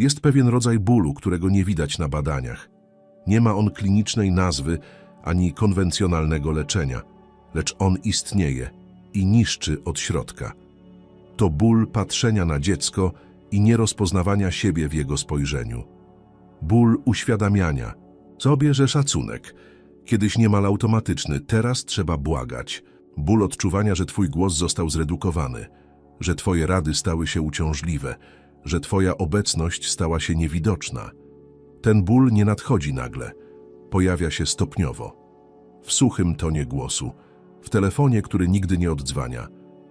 Jest pewien rodzaj bólu, którego nie widać na badaniach. Nie ma on klinicznej nazwy ani konwencjonalnego leczenia, lecz on istnieje i niszczy od środka. To ból patrzenia na dziecko i nierozpoznawania siebie w jego spojrzeniu. Ból uświadamiania sobie, że szacunek, kiedyś niemal automatyczny, teraz trzeba błagać. Ból odczuwania, że twój głos został zredukowany, że twoje rady stały się uciążliwe, że twoja obecność stała się niewidoczna. Ten ból nie nadchodzi nagle, pojawia się stopniowo. W suchym tonie głosu, w telefonie, który nigdy nie oddzwania.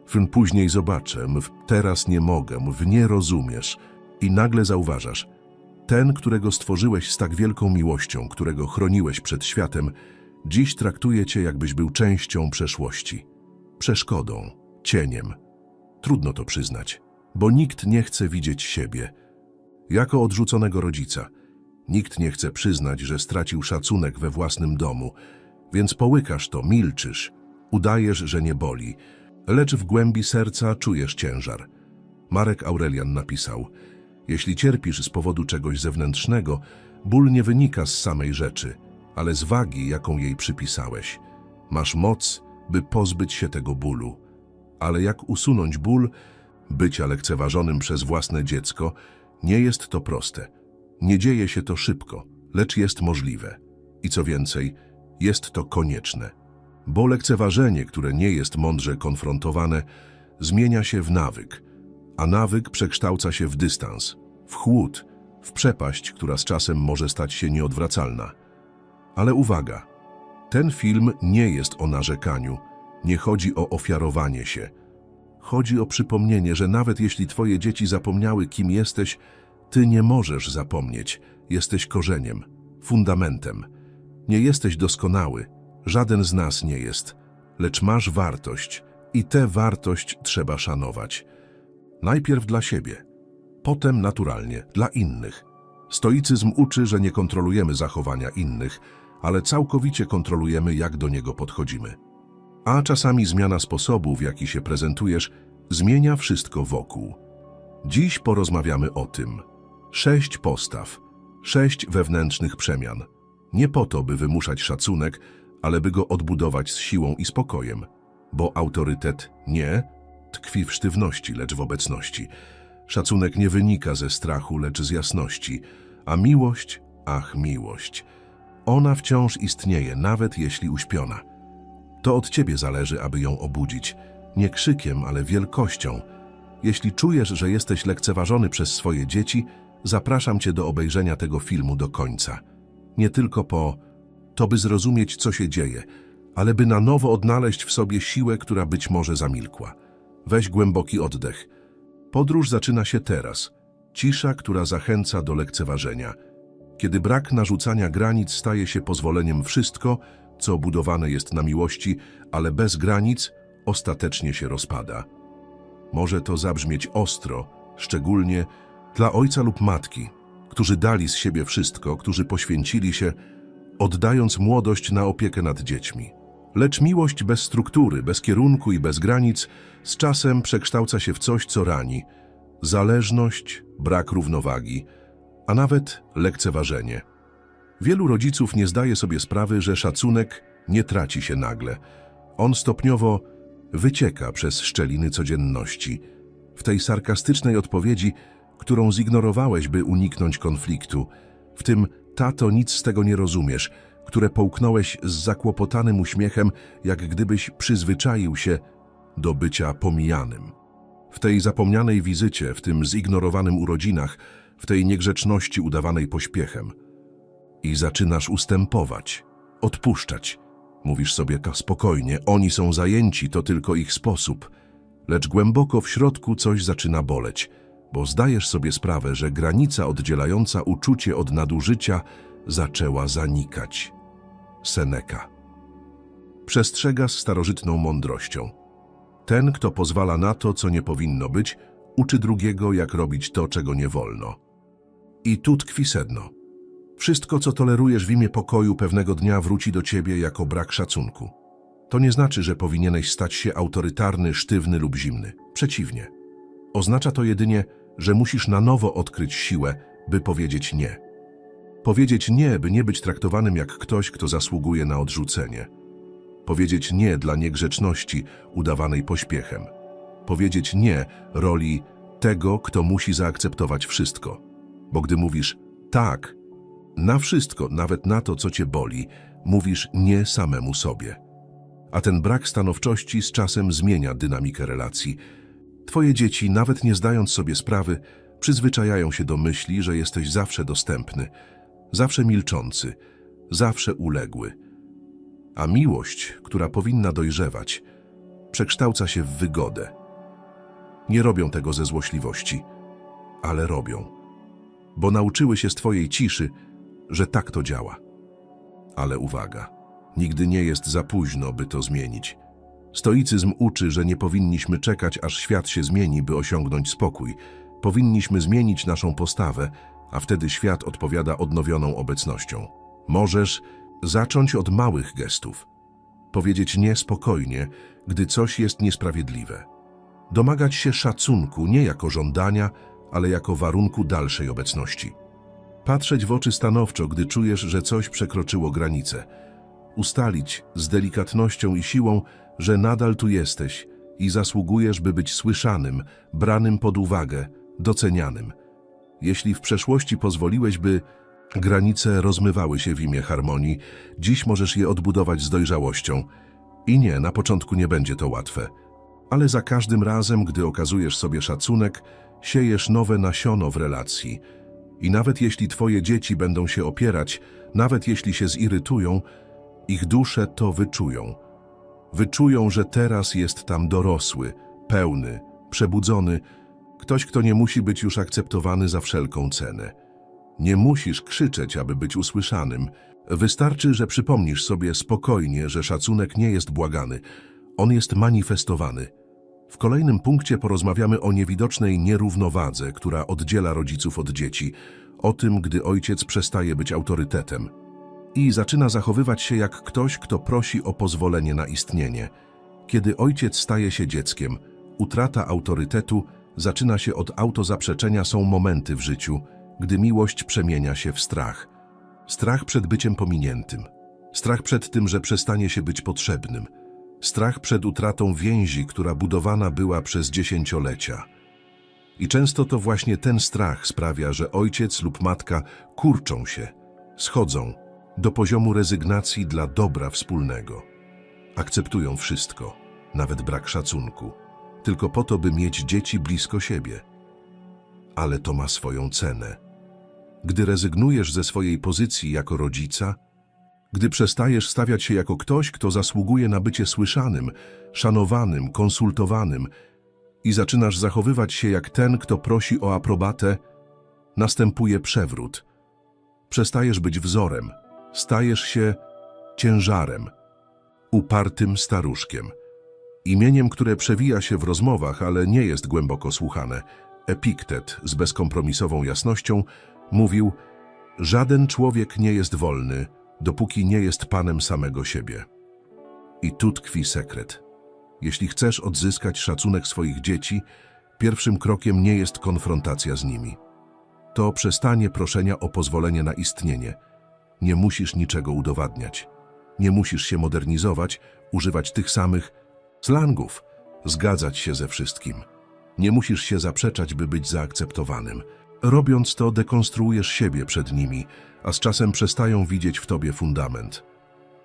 W później zobaczę, w teraz nie mogę, w nie rozumiesz i nagle zauważasz, ten, którego stworzyłeś z tak wielką miłością, którego chroniłeś przed światem, dziś traktuje cię, jakbyś był częścią przeszłości. Przeszkodą, cieniem. Trudno to przyznać, bo nikt nie chce widzieć siebie. Jako odrzuconego rodzica, nikt nie chce przyznać, że stracił szacunek we własnym domu, więc połykasz to, milczysz, udajesz, że nie boli, lecz w głębi serca czujesz ciężar. Marek Aurelian napisał – jeśli cierpisz z powodu czegoś zewnętrznego, ból nie wynika z samej rzeczy, ale z wagi, jaką jej przypisałeś. Masz moc, by pozbyć się tego bólu. Ale jak usunąć ból, bycia lekceważonym przez własne dziecko, nie jest to proste. Nie dzieje się to szybko, lecz jest możliwe. I co więcej, jest to konieczne. Bo lekceważenie, które nie jest mądrze konfrontowane, zmienia się w nawyk – a nawyk przekształca się w dystans, w chłód, w przepaść, która z czasem może stać się nieodwracalna. Ale uwaga, ten film nie jest o narzekaniu, nie chodzi o ofiarowanie się. Chodzi o przypomnienie, że nawet jeśli twoje dzieci zapomniały, kim jesteś, ty nie możesz zapomnieć. Jesteś korzeniem, fundamentem. Nie jesteś doskonały, żaden z nas nie jest, lecz masz wartość i tę wartość trzeba szanować. Najpierw dla siebie, potem naturalnie dla innych. Stoicyzm uczy, że nie kontrolujemy zachowania innych, ale całkowicie kontrolujemy, jak do niego podchodzimy. A czasami zmiana sposobu, w jaki się prezentujesz, zmienia wszystko wokół. Dziś porozmawiamy o tym. Sześć postaw, sześć wewnętrznych przemian. Nie po to, by wymuszać szacunek, ale by go odbudować z siłą i spokojem. Bo autorytet nie, tkwi w sztywności, lecz w obecności. Szacunek nie wynika ze strachu, lecz z jasności. A miłość, ach miłość, ona wciąż istnieje, nawet jeśli uśpiona. To od ciebie zależy, aby ją obudzić. Nie krzykiem, ale wielkością. Jeśli czujesz, że jesteś lekceważony przez swoje dzieci, zapraszam cię do obejrzenia tego filmu do końca. Nie tylko po to, by zrozumieć, co się dzieje, ale by na nowo odnaleźć w sobie siłę, która być może zamilkła. Weź głęboki oddech. Podróż zaczyna się teraz. Cisza, która zachęca do lekceważenia. Kiedy brak narzucania granic staje się pozwoleniem wszystko, co budowane jest na miłości, ale bez granic, ostatecznie się rozpada. Może to zabrzmieć ostro, szczególnie dla ojca lub matki, którzy dali z siebie wszystko, którzy poświęcili się, oddając młodość na opiekę nad dziećmi. Lecz miłość bez struktury, bez kierunku i bez granic z czasem przekształca się w coś, co rani. Zależność, brak równowagi, a nawet lekceważenie. Wielu rodziców nie zdaje sobie sprawy, że szacunek nie traci się nagle. On stopniowo wycieka przez szczeliny codzienności. W tej sarkastycznej odpowiedzi, którą zignorowałeś, by uniknąć konfliktu, w tym tato nic z tego nie rozumiesz, które połknąłeś z zakłopotanym uśmiechem, jak gdybyś przyzwyczaił się do bycia pomijanym. W tej zapomnianej wizycie, w tym zignorowanym urodzinach, w tej niegrzeczności udawanej pośpiechem. I zaczynasz ustępować, odpuszczać. Mówisz sobie spokojnie, oni są zajęci, to tylko ich sposób. Lecz głęboko w środku coś zaczyna boleć, bo zdajesz sobie sprawę, że granica oddzielająca uczucie od nadużycia zaczęła zanikać. Seneca. Przestrzega z starożytną mądrością. Ten, kto pozwala na to, co nie powinno być, uczy drugiego, jak robić to, czego nie wolno. I tu tkwi sedno. Wszystko, co tolerujesz w imię pokoju, pewnego dnia wróci do ciebie jako brak szacunku. To nie znaczy, że powinieneś stać się autorytarny, sztywny lub zimny. Przeciwnie. Oznacza to jedynie, że musisz na nowo odkryć siłę, by powiedzieć nie. Powiedzieć nie, by nie być traktowanym jak ktoś, kto zasługuje na odrzucenie. Powiedzieć nie dla niegrzeczności udawanej pośpiechem. Powiedzieć nie roli tego, kto musi zaakceptować wszystko. Bo gdy mówisz tak na wszystko, nawet na to, co cię boli, mówisz nie samemu sobie. A ten brak stanowczości z czasem zmienia dynamikę relacji. Twoje dzieci, nawet nie zdając sobie sprawy, przyzwyczajają się do myśli, że jesteś zawsze dostępny, zawsze milczący, zawsze uległy. A miłość, która powinna dojrzewać, przekształca się w wygodę. Nie robią tego ze złośliwości, ale robią, bo nauczyły się z Twojej ciszy, że tak to działa. Ale uwaga, nigdy nie jest za późno, by to zmienić. Stoicyzm uczy, że nie powinniśmy czekać, aż świat się zmieni, by osiągnąć spokój. Powinniśmy zmienić naszą postawę, a wtedy świat odpowiada odnowioną obecnością. Możesz zacząć od małych gestów. Powiedzieć nie spokojnie, gdy coś jest niesprawiedliwe. Domagać się szacunku nie jako żądania, ale jako warunku dalszej obecności. Patrzeć w oczy stanowczo, gdy czujesz, że coś przekroczyło granicę. Ustalić z delikatnością i siłą, że nadal tu jesteś i zasługujesz, by być słyszanym, branym pod uwagę, docenianym. Jeśli w przeszłości pozwoliłeś, by granice rozmywały się w imię harmonii, dziś możesz je odbudować z dojrzałością. I nie, na początku nie będzie to łatwe. Ale za każdym razem, gdy okazujesz sobie szacunek, siejesz nowe nasiono w relacji. I nawet jeśli twoje dzieci będą się opierać, nawet jeśli się zirytują, ich dusze to wyczują. Wyczują, że teraz jest tam dorosły, pełny, przebudzony, ktoś, kto nie musi być już akceptowany za wszelką cenę. Nie musisz krzyczeć, aby być usłyszanym. Wystarczy, że przypomnisz sobie spokojnie, że szacunek nie jest błagany, on jest manifestowany. W kolejnym punkcie porozmawiamy o niewidocznej nierównowadze, która oddziela rodziców od dzieci, o tym, gdy ojciec przestaje być autorytetem i zaczyna zachowywać się jak ktoś, kto prosi o pozwolenie na istnienie. Kiedy ojciec staje się dzieckiem, utrata autorytetu zaczyna się od autozaprzeczenia są momenty w życiu, gdy miłość przemienia się w strach. Strach przed byciem pominiętym. Strach przed tym, że przestanie się być potrzebnym. Strach przed utratą więzi, która budowana była przez dziesięciolecia. I często to właśnie ten strach sprawia, że ojciec lub matka kurczą się, schodzą do poziomu rezygnacji dla dobra wspólnego. Akceptują wszystko, nawet brak szacunku, tylko po to, by mieć dzieci blisko siebie. Ale to ma swoją cenę. Gdy rezygnujesz ze swojej pozycji jako rodzica, gdy przestajesz stawiać się jako ktoś, kto zasługuje na bycie słyszanym, szanowanym, konsultowanym i zaczynasz zachowywać się jak ten, kto prosi o aprobatę, następuje przewrót. Przestajesz być wzorem, stajesz się ciężarem, upartym staruszkiem. Imieniem, które przewija się w rozmowach, ale nie jest głęboko słuchane. Epiktet z bezkompromisową jasnością mówił: Żaden człowiek nie jest wolny, dopóki nie jest panem samego siebie. I tu tkwi sekret. Jeśli chcesz odzyskać szacunek swoich dzieci, pierwszym krokiem nie jest konfrontacja z nimi. To przestanie proszenia o pozwolenie na istnienie. Nie musisz niczego udowadniać. Nie musisz się modernizować, używać tych samych slangów, zgadzać się ze wszystkim. Nie musisz się zaprzeczać, by być zaakceptowanym. Robiąc to, dekonstruujesz siebie przed nimi, a z czasem przestają widzieć w tobie fundament.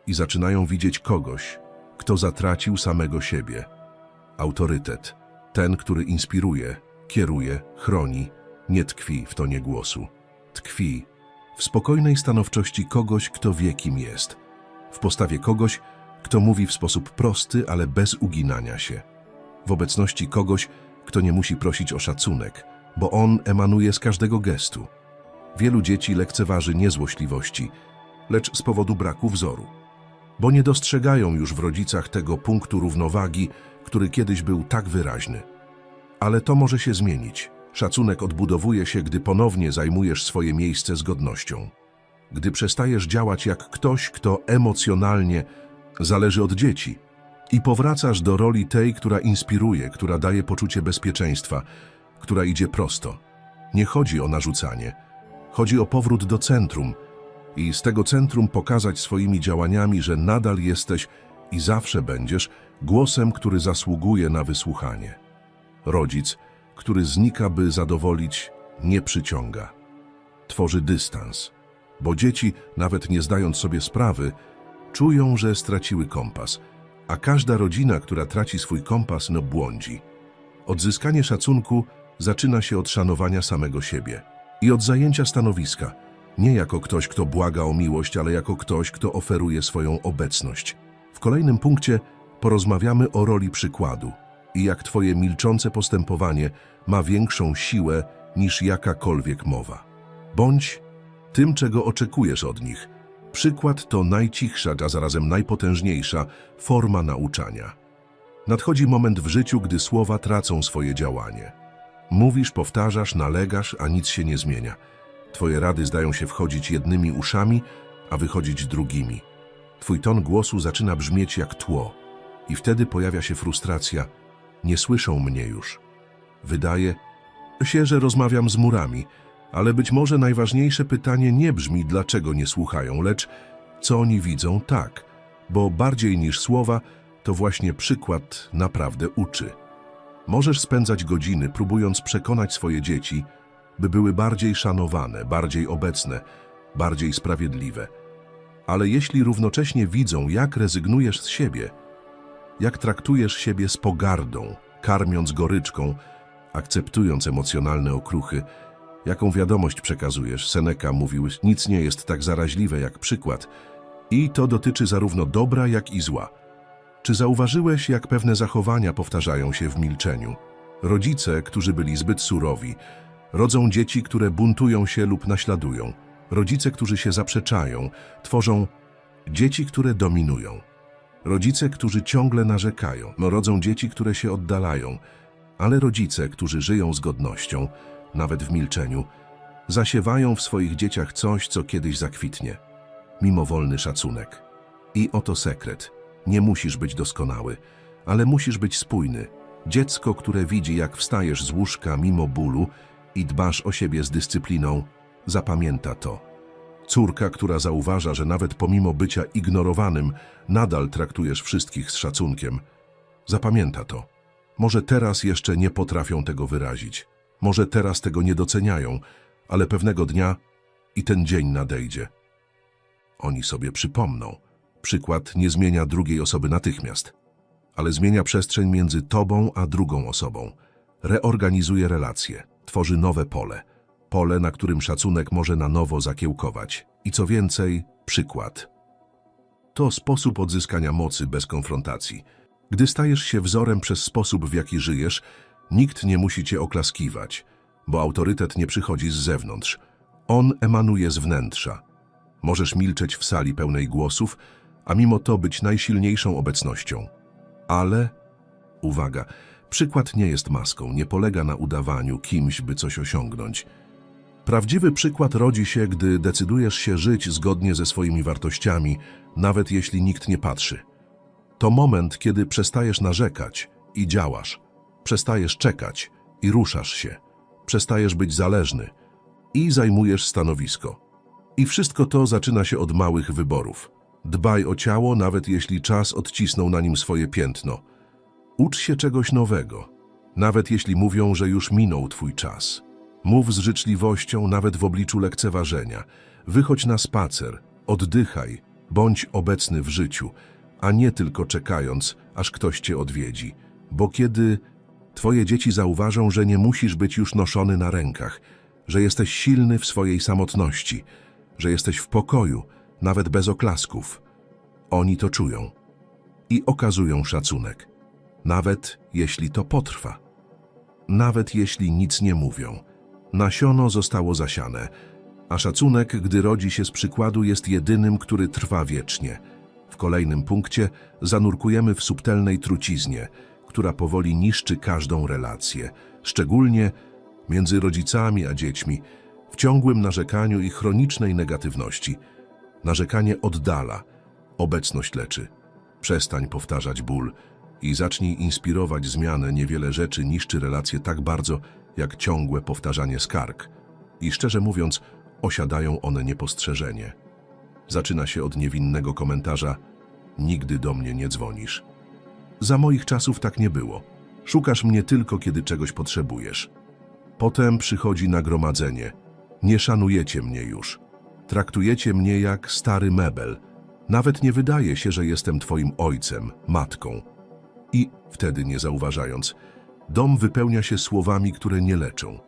I zaczynają widzieć kogoś, kto zatracił samego siebie. Autorytet, ten, który inspiruje, kieruje, chroni, nie tkwi w tonie głosu. Tkwi w spokojnej stanowczości kogoś, kto wie, kim jest. W postawie kogoś, kto mówi w sposób prosty, ale bez uginania się. W obecności kogoś, kto nie musi prosić o szacunek, bo on emanuje z każdego gestu. Wielu dzieci lekceważy nie złośliwości, lecz z powodu braku wzoru. Bo nie dostrzegają już w rodzicach tego punktu równowagi, który kiedyś był tak wyraźny. Ale to może się zmienić. Szacunek odbudowuje się, gdy ponownie zajmujesz swoje miejsce z godnością. Gdy przestajesz działać jak ktoś, kto emocjonalnie zależy od dzieci i powracasz do roli tej, która inspiruje, która daje poczucie bezpieczeństwa, która idzie prosto. Nie chodzi o narzucanie, Chodzi o powrót do centrum i z tego centrum pokazać swoimi działaniami, że nadal jesteś i zawsze będziesz głosem, który zasługuje na wysłuchanie. Rodzic, który znika, by zadowolić, nie przyciąga. Tworzy dystans, bo dzieci, nawet nie zdając sobie sprawy, czują, że straciły kompas, a każda rodzina, która traci swój kompas, no błądzi. Odzyskanie szacunku zaczyna się od szanowania samego siebie i od zajęcia stanowiska, nie jako ktoś, kto błaga o miłość, ale jako ktoś, kto oferuje swoją obecność. W kolejnym punkcie porozmawiamy o roli przykładu i jak Twoje milczące postępowanie ma większą siłę niż jakakolwiek mowa. Bądź tym, czego oczekujesz od nich. Przykład to najcichsza, a zarazem najpotężniejsza forma nauczania. Nadchodzi moment w życiu, gdy słowa tracą swoje działanie. Mówisz, powtarzasz, nalegasz, a nic się nie zmienia. Twoje rady zdają się wchodzić jednymi uszami, a wychodzić drugimi. Twój ton głosu zaczyna brzmieć jak tło i wtedy pojawia się frustracja. Nie słyszą mnie już. Wydaje się, że rozmawiam z murami, ale być może najważniejsze pytanie nie brzmi, dlaczego nie słuchają, lecz co oni widzą tak, bo bardziej niż słowa, to właśnie przykład naprawdę uczy. Możesz spędzać godziny, próbując przekonać swoje dzieci, by były bardziej szanowane, bardziej obecne, bardziej sprawiedliwe. Ale jeśli równocześnie widzą, jak rezygnujesz z siebie, jak traktujesz siebie z pogardą, karmiąc goryczką, akceptując emocjonalne okruchy, jaką wiadomość przekazujesz, Seneca mówił, nic nie jest tak zaraźliwe jak przykład i to dotyczy zarówno dobra, jak i zła. Czy zauważyłeś, jak pewne zachowania powtarzają się w milczeniu? Rodzice, którzy byli zbyt surowi, rodzą dzieci, które buntują się lub naśladują. Rodzice, którzy się zaprzeczają, tworzą dzieci, które dominują. Rodzice, którzy ciągle narzekają, rodzą dzieci, które się oddalają, ale rodzice, którzy żyją z godnością, nawet w milczeniu, zasiewają w swoich dzieciach coś, co kiedyś zakwitnie. Mimowolny szacunek. I oto sekret. Nie musisz być doskonały, ale musisz być spójny. Dziecko, które widzi, jak wstajesz z łóżka mimo bólu i dbasz o siebie z dyscypliną, zapamięta to. Córka, która zauważa, że nawet pomimo bycia ignorowanym, nadal traktujesz wszystkich z szacunkiem, zapamięta to. Może teraz jeszcze nie potrafią tego wyrazić, może teraz tego nie doceniają, ale pewnego dnia i ten dzień nadejdzie. Oni sobie przypomną. Przykład nie zmienia drugiej osoby natychmiast, ale zmienia przestrzeń między tobą a drugą osobą. Reorganizuje relacje, tworzy nowe pole. Pole, na którym szacunek może na nowo zakiełkować. I co więcej, przykład. To sposób odzyskania mocy bez konfrontacji. Gdy stajesz się wzorem przez sposób, w jaki żyjesz, nikt nie musi cię oklaskiwać, bo autorytet nie przychodzi z zewnątrz. On emanuje z wnętrza. Możesz milczeć w sali pełnej głosów, a mimo to być najsilniejszą obecnością. Ale, uwaga, przykład nie jest maską, nie polega na udawaniu kimś, by coś osiągnąć. Prawdziwy przykład rodzi się, gdy decydujesz się żyć zgodnie ze swoimi wartościami, nawet jeśli nikt nie patrzy. To moment, kiedy przestajesz narzekać i działasz. Przestajesz czekać i ruszasz się. Przestajesz być zależny i zajmujesz stanowisko. I wszystko to zaczyna się od małych wyborów. Dbaj o ciało, nawet jeśli czas odcisnął na nim swoje piętno. Ucz się czegoś nowego, nawet jeśli mówią, że już minął twój czas. Mów z życzliwością, nawet w obliczu lekceważenia. Wychodź na spacer, oddychaj, bądź obecny w życiu, a nie tylko czekając, aż ktoś cię odwiedzi. Bo kiedy twoje dzieci zauważą, że nie musisz być już noszony na rękach, że jesteś silny w swojej samotności, że jesteś w pokoju, nawet bez oklasków, oni to czują i okazują szacunek, nawet jeśli to potrwa, nawet jeśli nic nie mówią. Nasiono zostało zasiane, a szacunek, gdy rodzi się z przykładu, jest jedynym, który trwa wiecznie. W kolejnym punkcie zanurkujemy w subtelnej truciznie, która powoli niszczy każdą relację, szczególnie między rodzicami a dziećmi, w ciągłym narzekaniu i chronicznej negatywności. Narzekanie oddala, obecność leczy. Przestań powtarzać ból i zacznij inspirować zmianę. Niewiele rzeczy niszczy relacje tak bardzo, jak ciągłe powtarzanie skarg. I szczerze mówiąc, osiadają one niepostrzeżenie. Zaczyna się od niewinnego komentarza: Nigdy do mnie nie dzwonisz. Za moich czasów tak nie było. Szukasz mnie tylko, kiedy czegoś potrzebujesz. Potem przychodzi nagromadzenie. Nie szanujecie mnie już. Traktujecie mnie jak stary mebel. Nawet nie wydaje się, że jestem twoim ojcem, matką. I wtedy, nie zauważając, dom wypełnia się słowami, które nie leczą.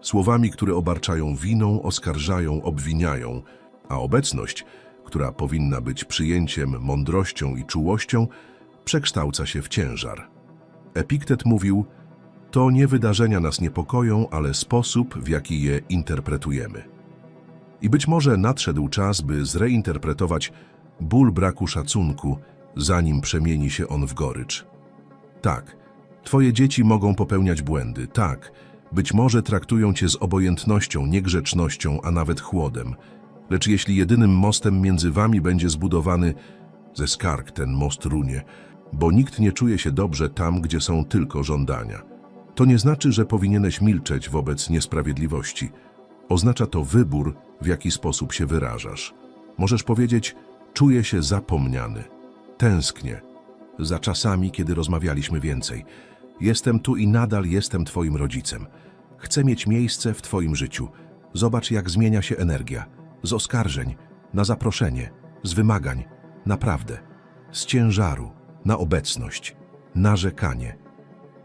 Słowami, które obarczają winą, oskarżają, obwiniają, a obecność, która powinna być przyjęciem, mądrością i czułością, przekształca się w ciężar. Epiktet mówił, to nie wydarzenia nas niepokoją, ale sposób, w jaki je interpretujemy. I być może nadszedł czas, by zreinterpretować ból braku szacunku, zanim przemieni się on w gorycz. Tak, twoje dzieci mogą popełniać błędy, tak, być może traktują cię z obojętnością, niegrzecznością, a nawet chłodem. Lecz jeśli jedynym mostem między wami będzie zbudowany ze skarg ten most runie, bo nikt nie czuje się dobrze tam, gdzie są tylko żądania. To nie znaczy, że powinieneś milczeć wobec niesprawiedliwości. Oznacza to wybór, w jaki sposób się wyrażasz. Możesz powiedzieć, czuję się zapomniany, tęsknię, za czasami, kiedy rozmawialiśmy więcej. Jestem tu i nadal jestem Twoim rodzicem. Chcę mieć miejsce w Twoim życiu. Zobacz, jak zmienia się energia. Z oskarżeń na zaproszenie, z wymagań, naprawdę. Z ciężaru na obecność, narzekanie.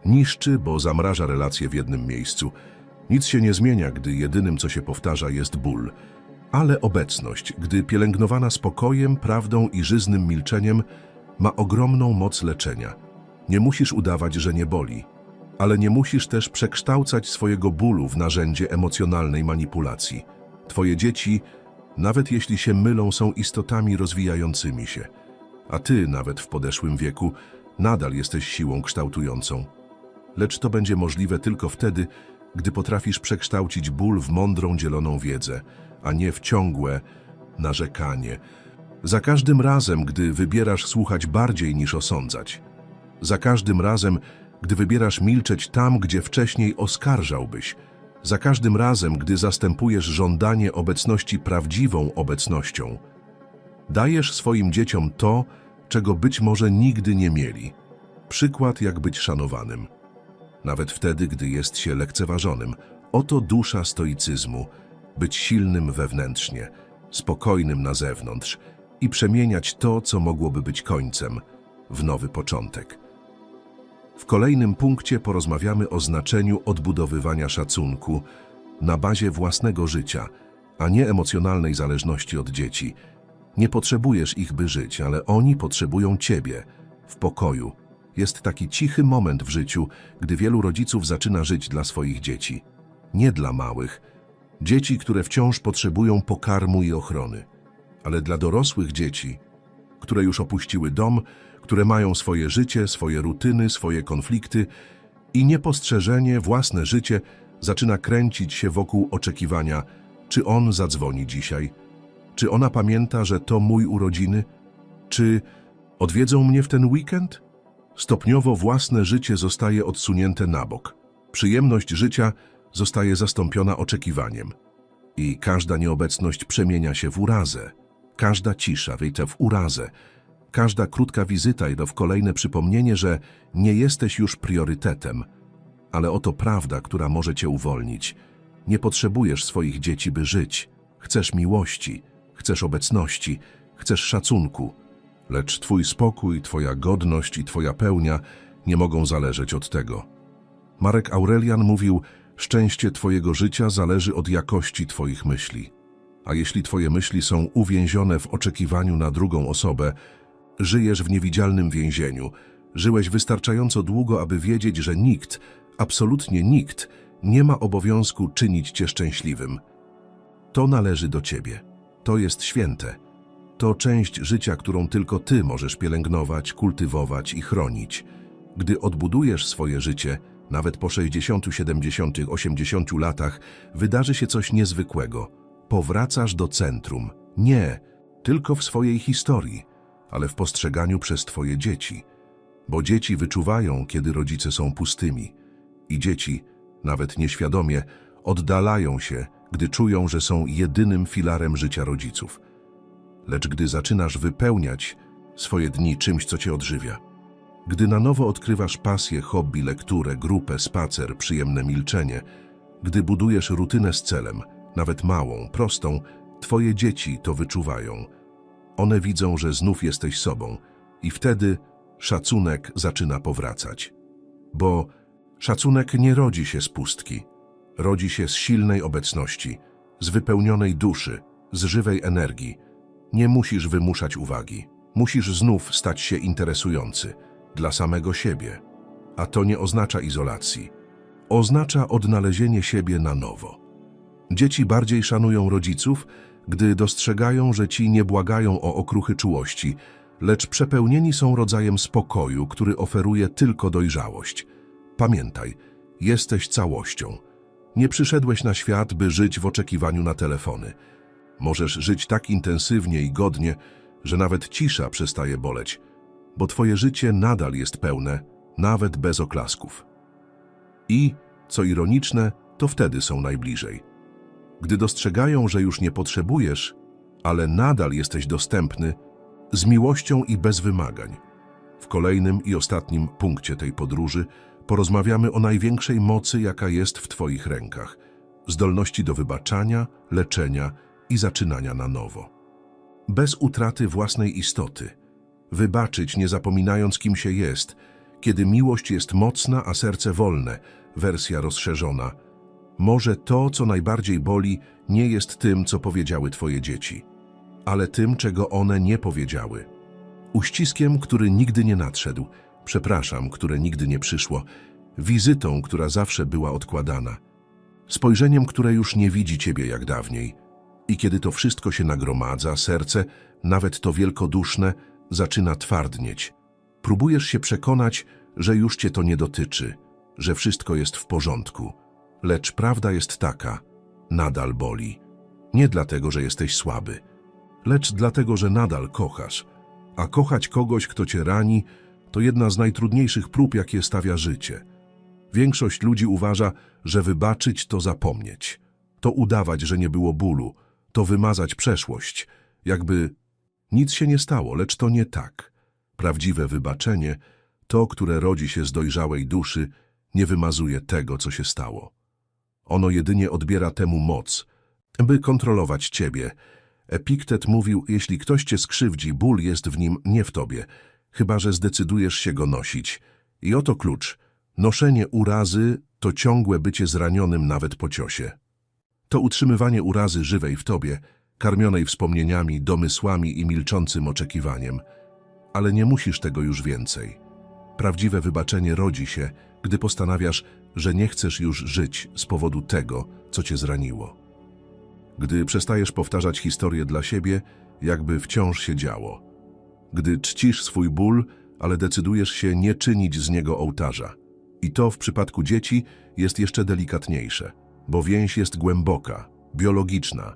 Niszczy, bo zamraża relacje w jednym miejscu. Nic się nie zmienia, gdy jedynym, co się powtarza, jest ból. Ale obecność, gdy pielęgnowana spokojem, prawdą i żyznym milczeniem, ma ogromną moc leczenia. Nie musisz udawać, że nie boli, ale nie musisz też przekształcać swojego bólu w narzędzie emocjonalnej manipulacji. Twoje dzieci, nawet jeśli się mylą, są istotami rozwijającymi się, a ty, nawet w podeszłym wieku, nadal jesteś siłą kształtującą. Lecz to będzie możliwe tylko wtedy, gdy potrafisz przekształcić ból w mądrą, dzieloną wiedzę, a nie w ciągłe narzekanie. Za każdym razem, gdy wybierasz słuchać bardziej niż osądzać. Za każdym razem, gdy wybierasz milczeć tam, gdzie wcześniej oskarżałbyś. Za każdym razem, gdy zastępujesz żądanie obecności prawdziwą obecnością. Dajesz swoim dzieciom to, czego być może nigdy nie mieli. Przykład, jak być szanowanym. Nawet wtedy, gdy jest się lekceważonym. Oto dusza stoicyzmu. Być silnym wewnętrznie, spokojnym na zewnątrz i przemieniać to, co mogłoby być końcem, w nowy początek. W kolejnym punkcie porozmawiamy o znaczeniu odbudowywania szacunku na bazie własnego życia, a nie emocjonalnej zależności od dzieci. Nie potrzebujesz ich, by żyć, ale oni potrzebują ciebie w pokoju. Jest taki cichy moment w życiu, gdy wielu rodziców zaczyna żyć dla swoich dzieci. Nie dla małych. Dzieci, które wciąż potrzebują pokarmu i ochrony. Ale dla dorosłych dzieci, które już opuściły dom, które mają swoje życie, swoje rutyny, swoje konflikty i niepostrzeżenie własne życie zaczyna kręcić się wokół oczekiwania, czy on zadzwoni dzisiaj, czy ona pamięta, że to mój urodziny, czy odwiedzą mnie w ten weekend? Stopniowo własne życie zostaje odsunięte na bok. Przyjemność życia zostaje zastąpiona oczekiwaniem. I każda nieobecność przemienia się w urazę. Każda cisza wyjdzie w urazę. Każda krótka wizyta to w kolejne przypomnienie, że nie jesteś już priorytetem. Ale oto prawda, która może cię uwolnić. Nie potrzebujesz swoich dzieci, by żyć. Chcesz miłości, chcesz obecności, chcesz szacunku. Lecz twój spokój, twoja godność i twoja pełnia nie mogą zależeć od tego. Marek Aurelian mówił, szczęście twojego życia zależy od jakości twoich myśli. A jeśli twoje myśli są uwięzione w oczekiwaniu na drugą osobę, żyjesz w niewidzialnym więzieniu. Żyłeś wystarczająco długo, aby wiedzieć, że nikt, absolutnie nikt, nie ma obowiązku czynić cię szczęśliwym. To należy do ciebie. To jest święte. To część życia, którą tylko ty możesz pielęgnować, kultywować i chronić. Gdy odbudujesz swoje życie, nawet po 60, 70, 80 latach, wydarzy się coś niezwykłego. Powracasz do centrum. Nie, tylko w swojej historii, ale w postrzeganiu przez twoje dzieci. Bo dzieci wyczuwają, kiedy rodzice są pustymi. I dzieci, nawet nieświadomie, oddalają się, gdy czują, że są jedynym filarem życia rodziców. Lecz gdy zaczynasz wypełniać swoje dni czymś, co cię odżywia, gdy na nowo odkrywasz pasję, hobby, lekturę, grupę, spacer, przyjemne milczenie, gdy budujesz rutynę z celem, nawet małą, prostą, twoje dzieci to wyczuwają. One widzą, że znów jesteś sobą i wtedy szacunek zaczyna powracać. Bo szacunek nie rodzi się z pustki, rodzi się z silnej obecności, z wypełnionej duszy, z żywej energii. Nie musisz wymuszać uwagi, musisz znów stać się interesujący dla samego siebie. A to nie oznacza izolacji. Oznacza odnalezienie siebie na nowo. Dzieci bardziej szanują rodziców, gdy dostrzegają, że ci nie błagają o okruchy czułości, lecz przepełnieni są rodzajem spokoju, który oferuje tylko dojrzałość. Pamiętaj, jesteś całością. Nie przyszedłeś na świat, by żyć w oczekiwaniu na telefony. Możesz żyć tak intensywnie i godnie, że nawet cisza przestaje boleć, bo twoje życie nadal jest pełne, nawet bez oklasków. I, co ironiczne, to wtedy są najbliżej. Gdy dostrzegają, że już nie potrzebujesz, ale nadal jesteś dostępny, z miłością i bez wymagań. W kolejnym i ostatnim punkcie tej podróży porozmawiamy o największej mocy, jaka jest w Twoich rękach zdolności do wybaczania, leczenia i zaczynania na nowo. Bez utraty własnej istoty. Wybaczyć, nie zapominając, kim się jest, kiedy miłość jest mocna, a serce wolne, wersja rozszerzona. Może to, co najbardziej boli, nie jest tym, co powiedziały Twoje dzieci, ale tym, czego one nie powiedziały. Uściskiem, który nigdy nie nadszedł, przepraszam, które nigdy nie przyszło, wizytą, która zawsze była odkładana, spojrzeniem, które już nie widzi Ciebie jak dawniej. I kiedy to wszystko się nagromadza, serce, nawet to wielkoduszne, zaczyna twardnieć. Próbujesz się przekonać, że już Cię to nie dotyczy, że wszystko jest w porządku. Lecz prawda jest taka, nadal boli. Nie dlatego, że jesteś słaby, lecz dlatego, że nadal kochasz. A kochać kogoś, kto cię rani, to jedna z najtrudniejszych prób, jakie stawia życie. Większość ludzi uważa, że wybaczyć to zapomnieć. To udawać, że nie było bólu, to wymazać przeszłość, jakby nic się nie stało, lecz to nie tak. Prawdziwe wybaczenie, to, które rodzi się z dojrzałej duszy, nie wymazuje tego, co się stało. Ono jedynie odbiera temu moc, by kontrolować ciebie. Epiktet mówił, jeśli ktoś cię skrzywdzi, ból jest w nim, nie w tobie, chyba że zdecydujesz się go nosić. I oto klucz. Noszenie urazy to ciągłe bycie zranionym nawet po ciosie. To utrzymywanie urazy żywej w tobie, karmionej wspomnieniami, domysłami i milczącym oczekiwaniem. Ale nie musisz tego już więcej. Prawdziwe wybaczenie rodzi się, gdy postanawiasz, że nie chcesz już żyć z powodu tego, co cię zraniło. Gdy przestajesz powtarzać historię dla siebie, jakby wciąż się działo. Gdy czcisz swój ból, ale decydujesz się nie czynić z niego ołtarza. I to w przypadku dzieci jest jeszcze delikatniejsze, bo więź jest głęboka, biologiczna,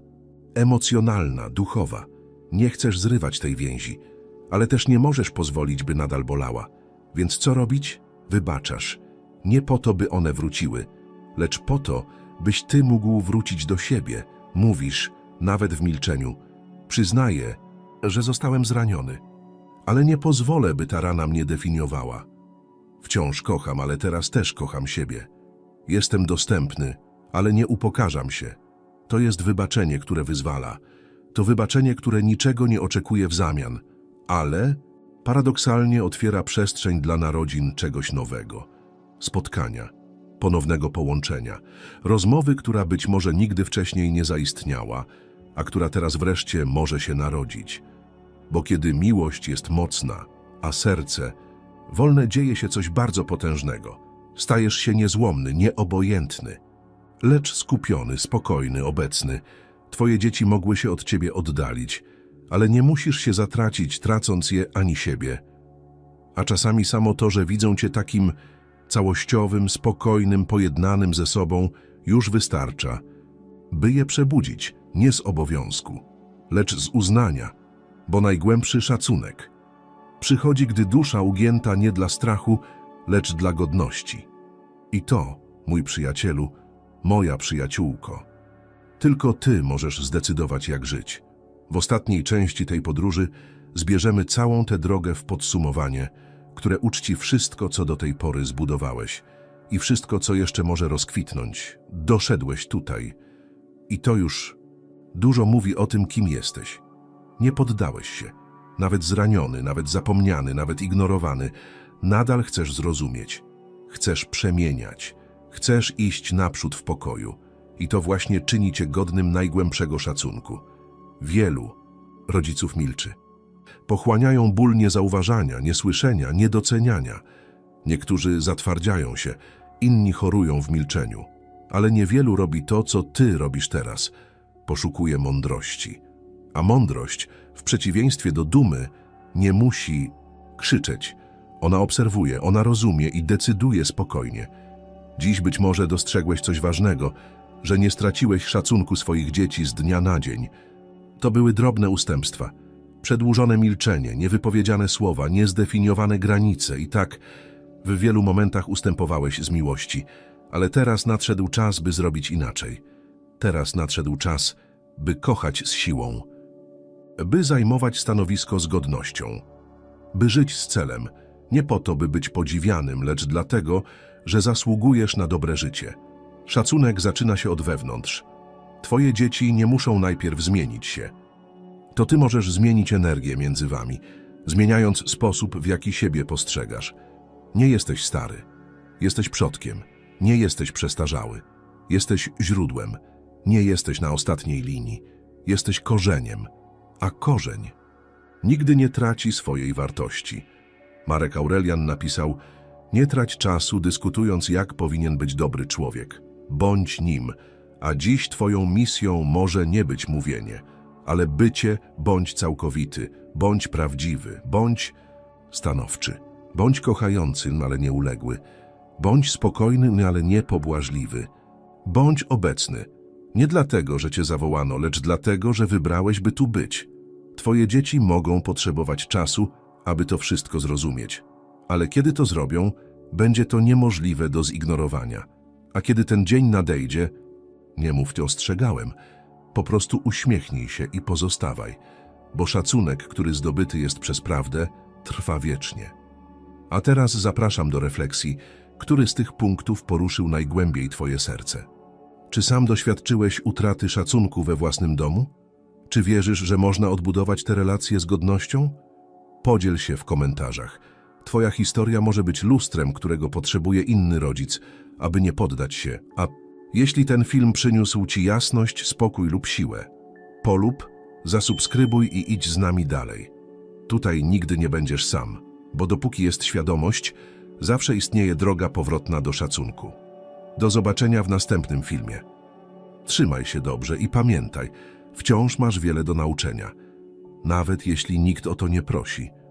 emocjonalna, duchowa. Nie chcesz zrywać tej więzi, ale też nie możesz pozwolić, by nadal bolała. Więc co robić? Wybaczasz. Nie po to, by one wróciły, lecz po to, byś ty mógł wrócić do siebie. Mówisz, nawet w milczeniu. Przyznaję, że zostałem zraniony, ale nie pozwolę, by ta rana mnie definiowała. Wciąż kocham, ale teraz też kocham siebie. Jestem dostępny, ale nie upokarzam się. To jest wybaczenie, które wyzwala. To wybaczenie, które niczego nie oczekuje w zamian, ale paradoksalnie otwiera przestrzeń dla narodzin czegoś nowego. Spotkania, ponownego połączenia, rozmowy, która być może nigdy wcześniej nie zaistniała, a która teraz wreszcie może się narodzić. Bo kiedy miłość jest mocna, a serce, wolne dzieje się coś bardzo potężnego. Stajesz się niezłomny, nieobojętny, lecz skupiony, spokojny, obecny. Twoje dzieci mogły się od ciebie oddalić, ale nie musisz się zatracić, tracąc je ani siebie. A czasami samo to, że widzą cię takim całościowym, spokojnym, pojednanym ze sobą, już wystarcza, by je przebudzić, nie z obowiązku, lecz z uznania, bo najgłębszy szacunek przychodzi, gdy dusza ugięta nie dla strachu, lecz dla godności. I to, mój przyjacielu, moja przyjaciółko, Tylko ty możesz zdecydować, jak żyć. W ostatniej części tej podróży zbierzemy całą tę drogę w podsumowanie, które uczci wszystko, co do tej pory zbudowałeś i wszystko, co jeszcze może rozkwitnąć. Doszedłeś tutaj. I to już dużo mówi o tym, kim jesteś. Nie poddałeś się. Nawet zraniony, nawet zapomniany, nawet ignorowany. Nadal chcesz zrozumieć. Chcesz przemieniać. Chcesz iść naprzód w pokoju. I to właśnie czyni cię godnym najgłębszego szacunku. Wielu rodziców milczy. Pochłaniają ból niezauważania, niesłyszenia, niedoceniania. Niektórzy zatwardziają się, inni chorują w milczeniu. Ale niewielu robi to, co ty robisz teraz. Poszukuje mądrości. A mądrość, w przeciwieństwie do dumy, nie musi krzyczeć. Ona obserwuje, ona rozumie i decyduje spokojnie. Dziś być może dostrzegłeś coś ważnego, że nie straciłeś szacunku swoich dzieci z dnia na dzień. To były drobne ustępstwa. Przedłużone milczenie, niewypowiedziane słowa, niezdefiniowane granice i tak w wielu momentach ustępowałeś z miłości, ale teraz nadszedł czas, by zrobić inaczej. Teraz nadszedł czas, by kochać z siłą, by zajmować stanowisko z godnością, by żyć z celem, nie po to, by być podziwianym, lecz dlatego, że zasługujesz na dobre życie. Szacunek zaczyna się od wewnątrz. Twoje dzieci nie muszą najpierw zmienić się. To ty możesz zmienić energię między wami, zmieniając sposób, w jaki siebie postrzegasz. Nie jesteś stary. Jesteś przodkiem. Nie jesteś przestarzały. Jesteś źródłem. Nie jesteś na ostatniej linii. Jesteś korzeniem. A korzeń nigdy nie traci swojej wartości. Marek Aurelian napisał: Nie trać czasu dyskutując, jak powinien być dobry człowiek. Bądź nim, a dziś Twoją misją może nie być mówienie, ale bycie bądź całkowity, bądź prawdziwy, bądź stanowczy, bądź kochający, ale nie uległy, bądź spokojny, ale nie pobłażliwy, bądź obecny. Nie dlatego, że Cię zawołano, lecz dlatego, że wybrałeś, by tu być. Twoje dzieci mogą potrzebować czasu, aby to wszystko zrozumieć. Ale kiedy to zrobią, będzie to niemożliwe do zignorowania. A kiedy ten dzień nadejdzie, nie mów Cię ostrzegałem, po prostu uśmiechnij się i pozostawaj, bo szacunek, który zdobyty jest przez prawdę, trwa wiecznie. A teraz zapraszam do refleksji, który z tych punktów poruszył najgłębiej Twoje serce. Czy sam doświadczyłeś utraty szacunku we własnym domu? Czy wierzysz, że można odbudować te relacje z godnością? Podziel się w komentarzach. Twoja historia może być lustrem, którego potrzebuje inny rodzic, aby nie poddać się. A jeśli ten film przyniósł Ci jasność, spokój lub siłę, polub, zasubskrybuj i idź z nami dalej. Tutaj nigdy nie będziesz sam, bo dopóki jest świadomość, zawsze istnieje droga powrotna do szacunku. Do zobaczenia w następnym filmie. Trzymaj się dobrze i pamiętaj, wciąż masz wiele do nauczenia. Nawet jeśli nikt o to nie prosi –